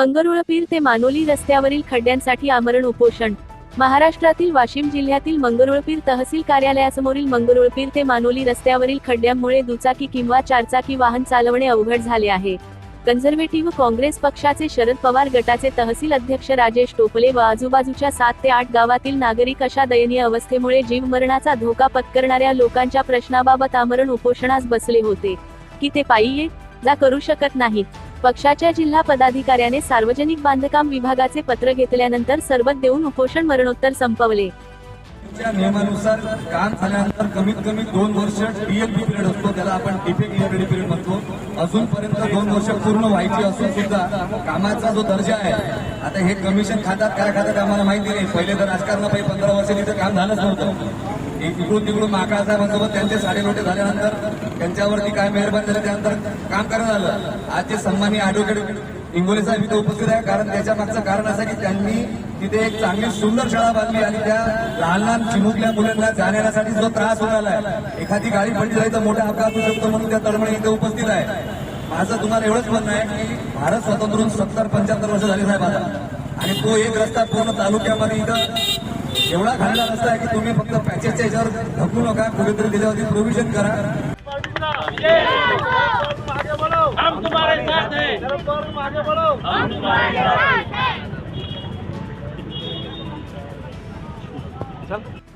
मंगरुळपीर ते मानोली रस्त्यावरील खड्ड्यांसाठी आमरण उपोषण. महाराष्ट्रातील वाशिम जिल्ह्यातील मंगरुळपीर तहसील कार्यालयासमोरील मंगरुळपीर ते मानोली रस्त्यावरील खड्ड्यांमुळे दुचाकी किंवा चारचाकी वाहन चालवणे अवघड झाले आहे. कन्झर्वेटिव्ह काँग्रेस पक्षाचे शरद पवार गटाचे तहसील अध्यक्ष राजेश टोपले व आजूबाजूच्या सात ते आठ गावातील नागरिक अशा दयनीय अवस्थेमुळे जीवमरणाचा धोका पत्करणाऱ्या लोकांच्या प्रश्नाबाबत आमरण उपोषणास बसले होते. की ते पायी ये जा करू शकत नाहीत. पक्षाच्या जिल्हा पदाधिकाऱ्याने सार्वजनिक बांधकाम विभागाचे पत्र घेतल्यानंतर सरबत देऊन उपोषण मरणोत्तर संपवले. नियमानुसार काम झाल्यानंतर कमीत कमी दोन वर्ष डीएलपी पिरियड असतो. त्याला आपण डिफेक्ट लिबिलिटी पिरियड म्हणतो. अजूनपर्यंत दोन वर्ष पूर्ण व्हायची असून सुद्धा कामाचा जो दर्जा आहे आता हे कमिशन खात्यात काय खात्यात आम्हाला माहिती नाही. पहिले तर राजकारणापायी पंधरा वर्ष तिथं काम झालंच नव्हतं. इकडून तिकडून माकाळसाहेबांसोबत त्यांचे साडेलोटे झाल्यानंतर त्यांच्यावरती काय मेहरबानी झाली त्यानंतर काम करण्यात आलं. आजचे सन्मानी ॲडव्होकेट इंगोले साहेब इथे उपस्थित आहे. कारण त्याच्या मागचं कारण असं की त्यांनी तिथे एक चांगली सुंदर शाळा बांधली आणि त्या लहान लहान चिमुकल्या मुलांना जाण्यासाठी जो त्रास होणार आहे एखादी गाडी पडली जाईल तर मोठा अपघात होऊ शकतो म्हणून त्या तळमळे इथे उपस्थित आहे. माझं तुम्हाला एवढंच म्हणणं आहे की भारत स्वतंत्र सत्तर पंच्याहत्तर वर्ष झाली साहेब आता. आणि तो एक रस्ता पूर्ण तालुक्यामध्ये इथं एवढा घालणार रस्ता आहे की तुम्ही फक्त पॅचेसच्या याच्यावर ढकलू नका. कुठेतरी त्याच्यावरती प्रोव्हिजन करा. Omnibus Rotate!